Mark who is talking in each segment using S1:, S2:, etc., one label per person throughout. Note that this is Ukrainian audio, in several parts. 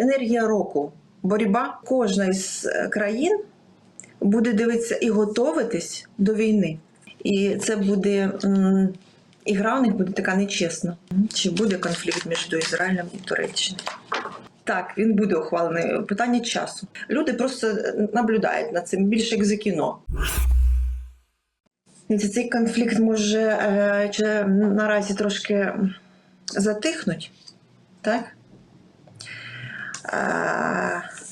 S1: енергія року, боротьба кожна із е, країн буде дивитися і готуватись до війни. І це буде м, ігра у них буде така нечесна. Чи буде конфлікт між Ізраїлем і Туреччиною? Так, він буде ухвалений. Питання часу. Люди просто наблюдають над цим більше як за кіно. Цей конфлікт може е, наразі трошки затихнуть, так?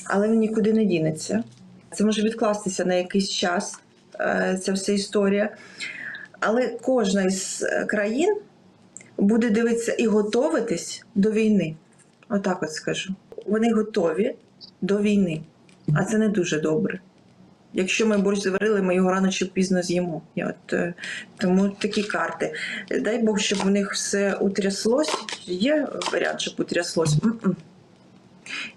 S1: Але він нікуди не дінеться. Це може відкластися на якийсь час, е, ця вся історія. Але кожна із е, країн буде дивитися і готуватись до війни. Отак от скажу. Вони готові до війни, а це не дуже добре. Якщо ми борщ заварили, ми його рано чи пізно з'їмо. От, е, тому такі карти. Дай Бог, щоб в них все утряслось. Є варіант, щоб утряслось?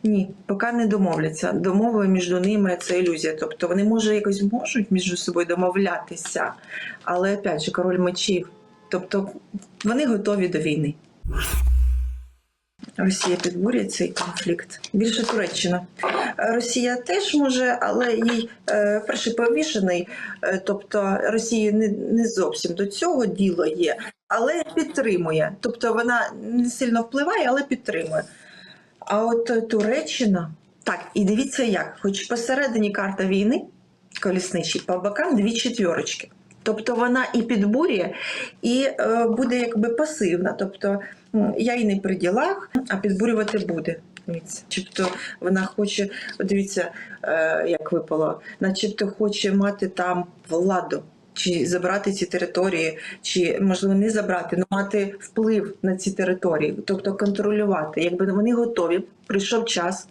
S1: Ні, поки не домовляться. Домови між ними це ілюзія. Тобто вони може якось можуть між собою домовлятися, але опять же король мечів. Тобто вони готові до війни. Росія підбурює цей конфлікт. Більше Туреччина. Росія теж може, але їй е, перший повішений, е, тобто Росії не, не зовсім до цього діло є, але підтримує. Тобто вона не сильно впливає, але підтримує. А от е, Туреччина, так, і дивіться як, хоч посередині карта війни, колісничий, по бокам дві четвірочки. Тобто вона і підбурює, і е, буде якби пасивна. Тобто я і не при ділах, а підбурювати буде. Дивіться, Начебто вона хоче, дивіться, е, як випало, начебто хоче мати там владу, чи забрати ці території, чи можливо не забрати, але мати вплив на ці території, тобто контролювати. Якби вони готові, прийшов час.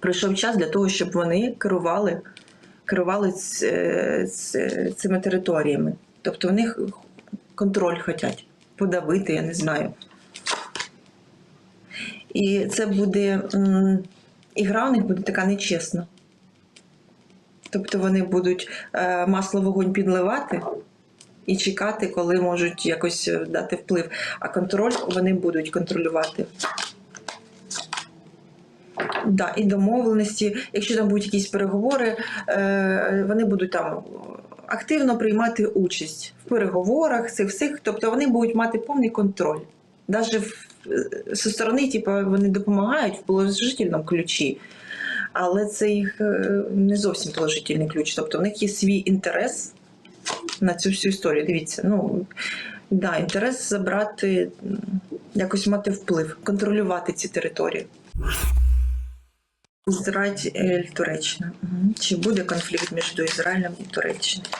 S1: Прийшов час для того, щоб вони керували, керували е, ц- цими територіями. Тобто вони х- контроль хочуть подавити, я не знаю. І це буде м, ігра у них буде така нечесна. Тобто вони будуть е, масло вогонь підливати і чекати, коли можуть якось е, дати вплив. А контроль вони будуть контролювати. Да, і домовленості, якщо там будуть якісь переговори, е, вони будуть там активно приймати участь в переговорах, цих всіх, тобто вони будуть мати повний контроль. Навіть зі сторони, типу, вони допомагають в положительному ключі, але це їх е, не зовсім положительний ключ. Тобто в них є свій інтерес на цю всю історію. Дивіться, ну да, інтерес забрати, якось мати вплив, контролювати ці території. Ізраїль Туреччина. Чи буде конфлікт між Ізраїлем і Туреччиною?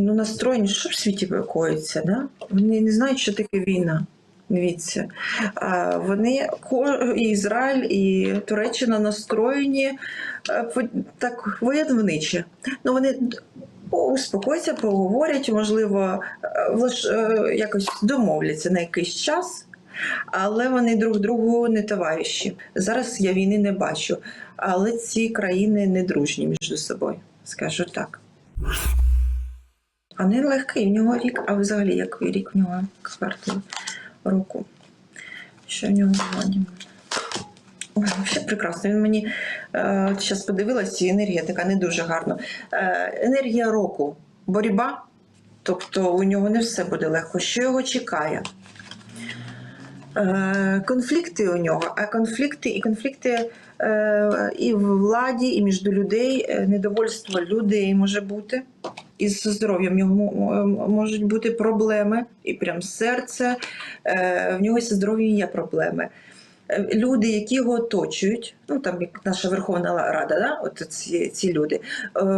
S1: Ну, настроєні, що в світі коїться, да? Вони не знають, що таке війна. Дивіться, вони і Ізраїль, і Туреччина настроєні так войовниче. Ну вони успокояться, поговорять, можливо, е, якось домовляться на якийсь час, але вони друг другу не товариші. Зараз я війни не бачу, але ці країни не дружні між собою, скажу так. А не легкий, в нього рік, а взагалі який рік в нього карту року. Що в нього владі? Ой, взагалі прекрасно. Він мені е, зараз подивилась, і енергія така не дуже гарна. Е, енергія року, боротьба, тобто у нього не все буде легко. Що його чекає? Е, конфлікти у нього, а конфлікти і конфлікти е, і в владі, і між людей, е, недовольство людей може бути. Із здоров'ям мо- можуть бути проблеми, і прям серце. В нього зі здоров'ям є проблеми. Люди, які його оточують, ну там як наша Верховна Рада, да? от ці, ці люди,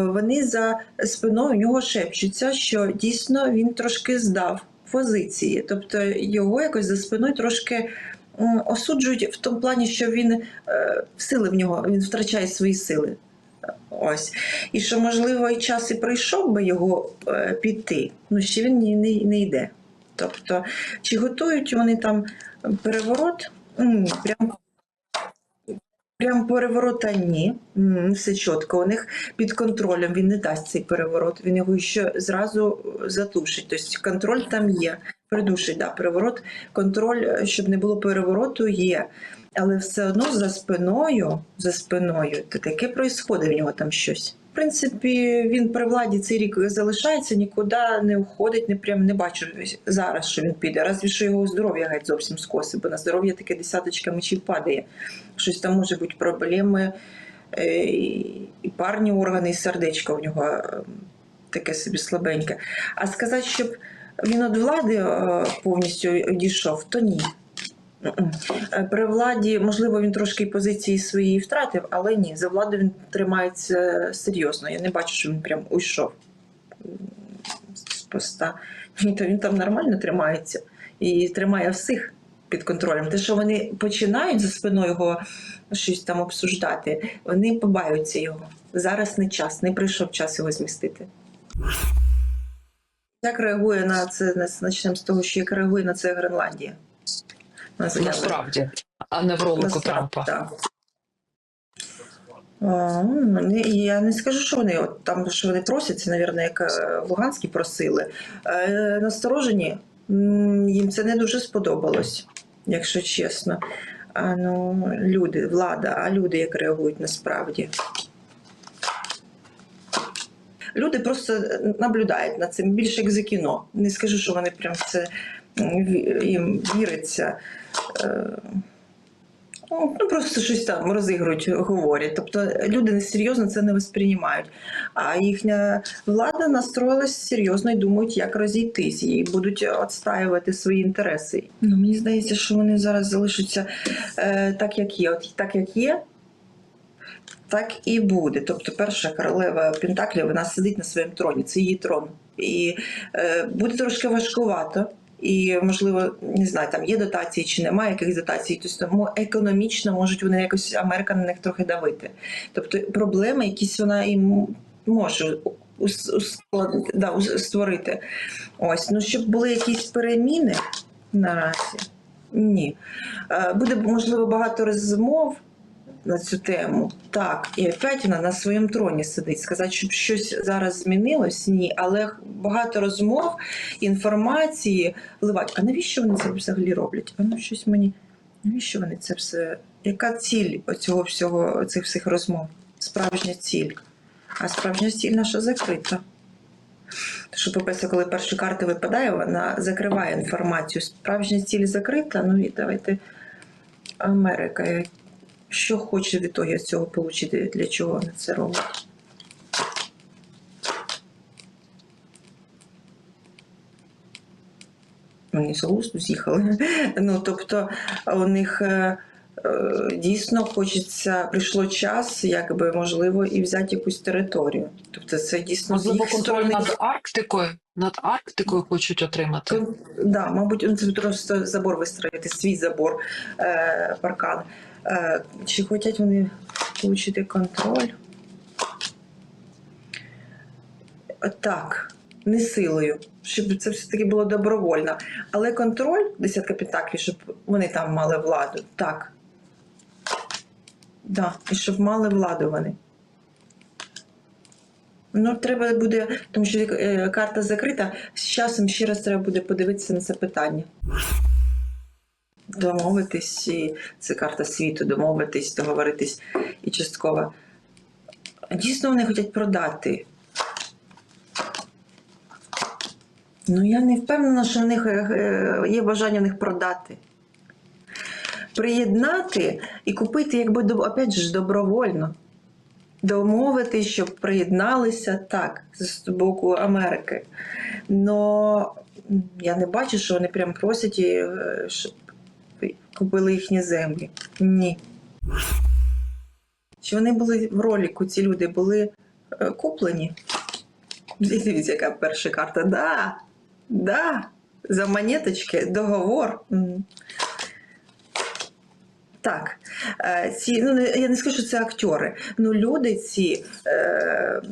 S1: вони за спиною у нього шепчуться, що дійсно він трошки здав позиції. Тобто його якось за спиною трошки осуджують в тому плані, що він е, сили в нього, він втрачає свої сили. Ось. І що, можливо, і час і прийшов би його е, піти, ну ще він не, не, не йде. Тобто, чи готують вони там переворот? Прям, Прям переворота ні. Все чітко. У них під контролем він не дасть цей переворот. Він його ще зразу затушить. Тобто контроль там є. Придушить, да, переворот, контроль, е, щоб не було перевороту, є. Але все одно за спиною, за спиною, то таке происходить в нього там щось. Принципі, він при владі цей рік залишається, нікуди не уходить, не прям не бачу зараз, що він піде. Разві що його здоров'я геть зовсім скосить, бо на здоров'я таке десяточка мечів падає. Щось там може бути проблеми, е, і парні органи, і сердечко в нього е, таке собі слабеньке. А сказати, щоб він від влади е, повністю одійшов, то ні. Е, При владі, можливо, він трошки позиції свої втратив, але ні, за владу він тримається серйозно. Я не бачу, що він прям уйшов з поста. Ні, то він там нормально тримається і тримає всіх під контролем. Те, що вони починають за спиною його щось там обсуждати, вони побаються його. Зараз не час, не прийшов час його змістити. Як реагує на це? Почнемо з того, що як реагує на це Гренландія? На.
S2: Насправді, а не в ролику Трампа.
S1: так. Ну, Я не скажу, що вони от там, що вони просять, це, мабуть, як е, в Луганській просили. Е, Насторожені, їм це не дуже сподобалось, якщо чесно. А ну, люди, влада, а люди як реагують насправді? Люди просто наблюдають над цим більше як за кіно. Не скажу, що вони прям це їм віриться. Е, Ну, ну, просто щось там розігрують, говорять. Тобто люди несерйозно це не восприймають. А їхня влада настроїлась серйозно і думають, як розійтись, і будуть відстаювати свої інтереси. Ну, мені здається, що вони зараз залишаться е, так, як є. От так, як є, так і буде. Тобто, перша королева Пентаклів вона сидить на своєму троні, це її трон. І е, буде трошки важкувато. І, можливо, не знаю, там є дотації чи немає якихось дотацій, тобто тому економічно можуть вони якось Америка на них трохи давити. Тобто проблеми якісь вона і може да, створити. Ось, ну щоб були якісь переміни наразі. Ні. Е, Буде, можливо, багато розмов на цю тему. Так, і опять вона на своєму троні сидить. Сказати, щоб щось зараз змінилось, ні, але багато розмов, інформації вливати. А навіщо вони це взагалі роблять? Ну щось мені. Навіщо вони це все? Яка ціль оцього всього, цих всіх розмов? Справжня ціль. А справжня ціль наша закрита. Що, по-перше, коли перша карта випадає, вона закриває інформацію. Справжня ціль закрита. Ну і давайте Америка. Що хоче в ітогі з цього отримати, для чого вони це роблять? Вони з глузду з'їхали. Ну, тобто, у них е, е, дійсно хочеться, прийшло час, якби можливо, і взяти якусь територію. Тобто, це дійсно
S2: Можливо,
S1: їх
S2: контроль
S1: сторони.
S2: над Арктикою, над Арктикою хочуть отримати.
S1: Кон- Да, мабуть, це просто забор вистроїти, свій забор, е, паркан. Е, чи хочуть вони отримати контроль? Е, Так, не силою, щоб це все-таки було добровольно. Але контроль, десятка пентаклів, щоб вони там мали владу. Так. Да, і щоб мали владу вони. Ну, треба буде, тому що е, карта закрита. З часом ще раз треба буде подивитися на це питання. Домовитись, і це карта світу, домовитись, договоритись і частково. Дійсно, вони хочуть продати. Ну, я не впевнена, що в них е, е, є бажання в них продати. Приєднати і купити, якби опять же, добровольно домовити, щоб приєдналися так з боку Америки. Но я не бачу, що вони прям просять, е, щоб купили їхні землі. Ні. Чи вони були в роліку, ці люди були е, куплені? Дивіться, яка перша карта. Да, да, за монеточки, договор. Так, е, ці, ну, я не скажу, що це актори. Ну, люди ці е,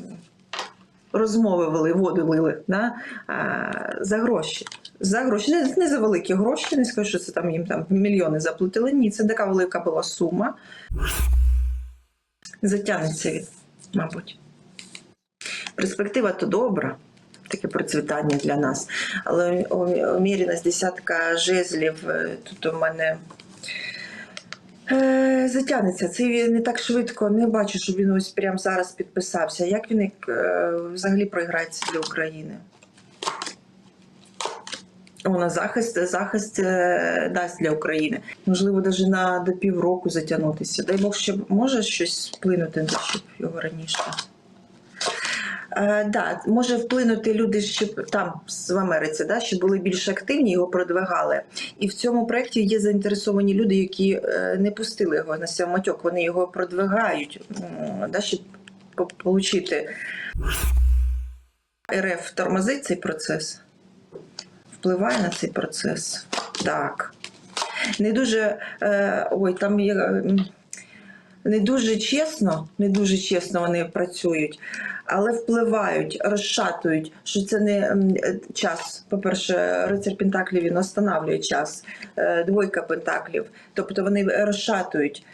S1: розмови вели, воду лили да, е, за гроші. За гроші. Не, не за великі гроші, не скажу, що це там їм там мільйони заплатили. Ні, це така велика була сума. Затягнеться він, мабуть. Перспектива то добра, таке процвітання для нас. Але у- уміреність десятка жезлів е, тут у мене затягнеться. Це не так швидко. Не бачу, щоб він ось прямо зараз підписався. Як він е, взагалі проіграється для України? О, на захист, захист е, дасть для України. Можливо, навіть на до півроку затягнутися. Дай Бог, ще може щось вплинути, щоб його раніше. Е, да, може вплинути люди, щоб там в Америці, да, щоб були більш активні, його продвигали. І в цьому проєкті є заінтересовані люди, які е, не пустили його на самотьок, вони його продвигають, да, щоб отримати. РФ тормозить цей процес, впливає на цей процес. Так. Не дуже. Е, ой, там є. Не дуже чесно, не дуже чесно вони працюють, але впливають, розшатують, що це не е, час. По-перше, рицар Пентаклів він останавлює час, е, двойка Пентаклів. Тобто вони розшатують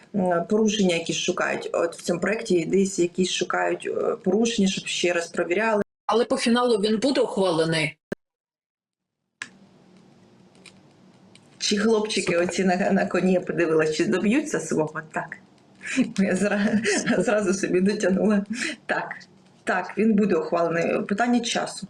S1: порушення, які шукають. От в цьому проєкті десь якісь шукають е, порушення, щоб ще раз провіряли.
S2: Але по фіналу він буде ухвалений.
S1: Чи хлопчики оці на, на коні я подивилася, чи доб'ються свого? Так. Я зразу собі дотягнула. Так, так, він буде ухвалений. Питання часу.